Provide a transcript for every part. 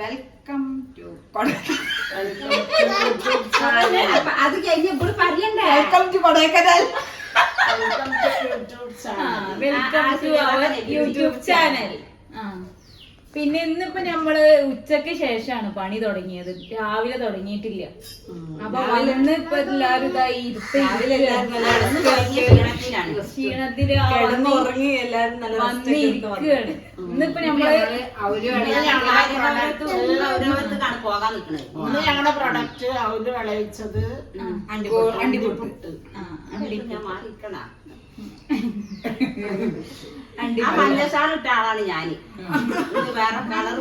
Welcome to അത് കഴിഞ്ഞ ഇവിടെ പറയണ്ടേ? Welcome to Kodaikanal. Welcome to YouTube channel പിന്നെ ഇന്നിപ്പോ നമ്മൾ ഉച്ചയ്ക്ക് ശേഷമാണ് പണി തുടങ്ങിയത്. രാവിലെ തുടങ്ങിയിട്ടില്ല. അപ്പൊ വന്ന് ഇപ്പൊ എല്ലാരും ഇതായി ക്ഷീണത്തിൽ ഇന്നിപ്പോ നമ്മൾ ഞങ്ങളുടെ പ്രൊഡക്റ്റ് അവർ വിളയിച്ചത് മാറിക്കണ ആ മഞ്ഞസാറ് ഇട്ട ആളാണ് ഞാൻ വേറെ കളർ.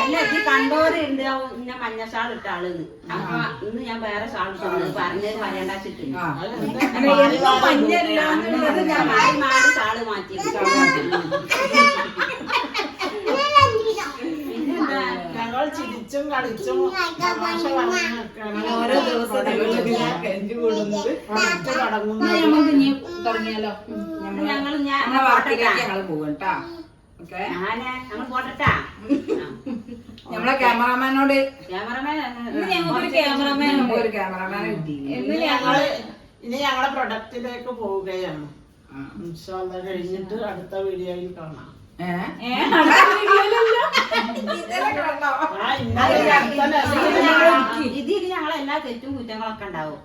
അല്ല ഇത് കണ്ടോരുണ്ട് ഇന്ന മഞ്ഞ ഷാൾ ഇട്ട ആളെന്ന് അപ്പൊ ഇന്ന് ഞാൻ വേറെ ഷാൾ ഇട്ടു. പറഞ്ഞത് പറയണ്ടാച്ചിട്ടുണ്ട് ഞാൻ മാറി മാറി ഷാൾ മാറ്റി പിന്നെന്താ ഞങ്ങൾ ചിരിച്ചും കളിച്ചും തമാശ. ഓരോ ദിവസം കെഞ്ചു കൂടുന്നത്. പ്രൊഡക്റ്റ് തുടങ്ങുന്നത് നമുക്ക് ഇനി തുടങ്ങിയാലോ? ഞങ്ങൾ ഞാൻ നമ്മളെ വർക്കിലേക്ക് ഞങ്ങൾ പോകും കേട്ടാ ഓക്കെ? ഞാൻ ഞങ്ങൾ പോട്ടട്ടാ. നമ്മളെ ക്യാമറാമാനോട് ക്യാമറമാൻ ഇന്ന് ഇനി ഞങ്ങൾ പ്രൊഡക്റ്റിലേക്ക് പോവുകയാണ്. കഴിഞ്ഞിട്ട് അടുത്ത വീഡിയോയിൽ കാണാം. ഏഹ് ഏ, അടുത്ത വീഡിയോയിലല്ല. ആ ഇന്നലെ ഇതിൽ ഞങ്ങളെ എല്ലാ തെറ്റും കുറ്റങ്ങളൊക്കെ ഉണ്ടാവും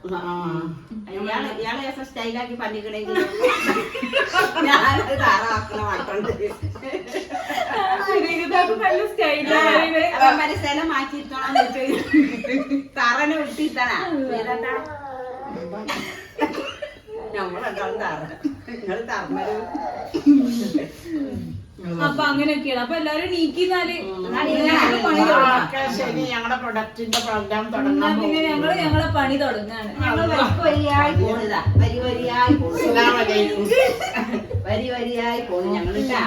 ഇയാൾ ഇയാളെ ദിവസം സ്റ്റൈലാക്കി പണിക്കണെങ്കിൽ ഞാനത് താറാക്കണ മാറ്റുണ്ട് മാറ്റിയിരുത്തോളാന്ന് വെച്ചു തറനെ വിട്ടിത്തണ നമ്മളെന്താളും തറ നിങ്ങൾ തറന്നത് അപ്പൊ അങ്ങനെയൊക്കെയാണ്. അപ്പൊ എല്ലാരും നീക്കിന്നാൽ ശരി ഞങ്ങളുടെ പ്രൊഡക്റ്റിന്റെ പ്രോഗ്രാം തുടങ്ങാൻ പിന്നെ ഞങ്ങൾ ഞങ്ങളെ പണി തുടങ്ങാണ്. ഞങ്ങൾ വരി വരിയായി വരി വരിയായി വരി ഞങ്ങളിട്ടാ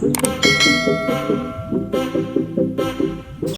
thank you